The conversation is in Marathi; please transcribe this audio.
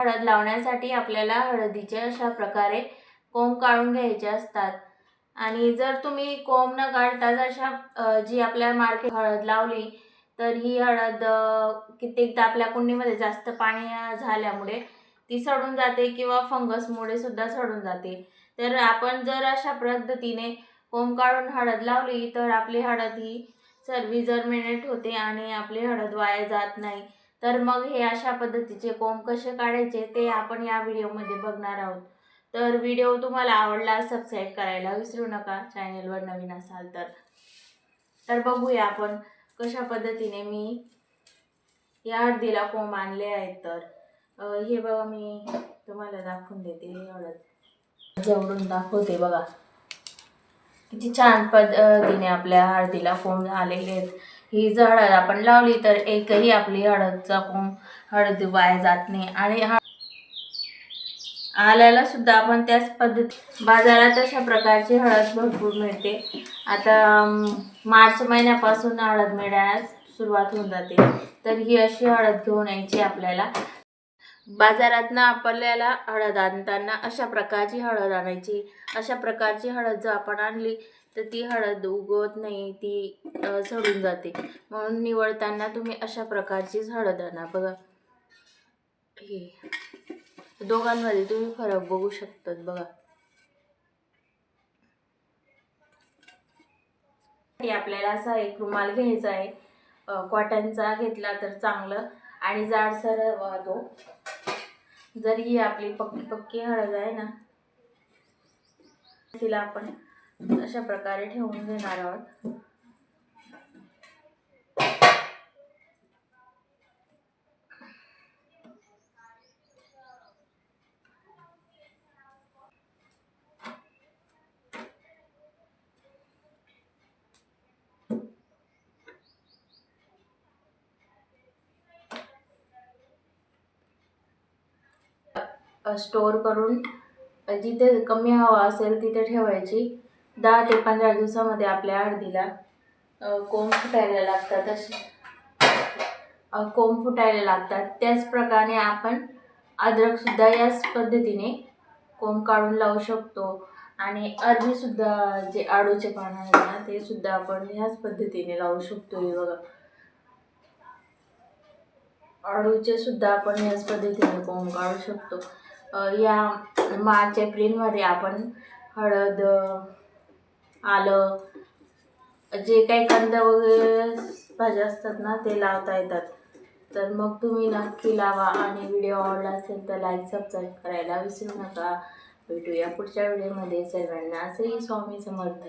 हळद लावण्यासाठी आपल्याला हळदीचे अशा प्रकारे कोंब काढून घ्यायचे असतात. आणि जर तुम्ही कोंब न काढताच अशा जी आपल्या मार्केट हळद लावली तर ही हळद कित्येकदा आपल्या कुंडीमध्ये जास्त पाणी झाल्यामुळे ती सडून जाते किंवा फंगसमुळे सुद्धा सडून जाते. तर आपण जर अशा पद्धतीने कोंब काढून हळद लावली तर आपली हळद ही सर्वी जर्मिनेट होते आणि आपली हळद वाया जात नाही. तर मग हे अशा पद्धतीचे कोंब कसे काढायचे ते आपण या व्हिडिओमध्ये बघणार आहोत. तर व्हिडिओ तुम्हाला आवडला सबस्क्राईब करायला विसरू नका चॅनलवर नवीन असाल तर. तर बघूया आपण कशा पद्धतीने मी या हळदीला कोंब आणले आहेत तर. हे बघा मी तुम्हाला दाखवून देते हे हळद जवळून दाखवते बघा. किती छान पद्धतीने आपल्या हळदीला कोंब आलेले आहेत ही जर हळद आपण लावली तर एकही आपली हळदचा कोंब हळद वाया जात नाही. आणि आल्याला सुद्धा आपण त्याच पद्धती बाजारात अशा प्रकारची हळद भरपूर मिळते. आता मार्च महिन्यापासून हळद मिळण्यास सुरुवात होऊन जाते. तर ही अशी हळद घेऊन यायची आपल्याला. बाजारातनं आपल्याला हळद आणताना अशा प्रकारची हळद आणायची. अशा प्रकारची हळद जर आपण आणली तर ती हळद उगवत नाही ती सडून जाते. म्हणून निवडताना तुम्ही अशा प्रकारचीच हळद आणा बघा. हे दोघांमध्ये तुम्ही फरक बघू शकतात बघा. हे आपल्याला असा एक रुमाल घ्यायचा आहे. कॉटनचा घेतला तर चांगलं. आणि जाडसर वाहतो. जरी जर ही आपली पक्की पक्की हळद आहे ना तिला आपण अशा प्रकारे ठेवून देणार आहोत. स्टोअर करून जिथे कमी हवा असेल तिथे ठेवायची. दहा ते पंधरा दिवसामध्ये आपल्या हळदीला कोंब फुटायला लागतात असे. कोंब फुटायला लागतात. त्याचप्रकारे आपण अद्रकसुद्धा याच पद्धतीने कोंब काढून लावू शकतो. आणि अरबीसुद्धा जे आळूचे पानं आहेत ना ते सुद्धा आपण ह्याच पद्धतीने लावू शकतो. हे बघा. अळूचे सुद्धा आपण याच पद्धतीने कोंब काढू शकतो. या मार्च एप्रिलमध्ये आपण हळद आलं जे काही कांदा वगैरे भाज्या असतात ना ते लावता येतात. तर मग तुम्ही नक्की लावा आणि व्हिडिओ आवडला असेल तर लाईक सबस्क्राईब करायला विसरू नका. भेटूया पुढच्या व्हिडिओमध्ये. सर्वांना श्री स्वामी समर्थ.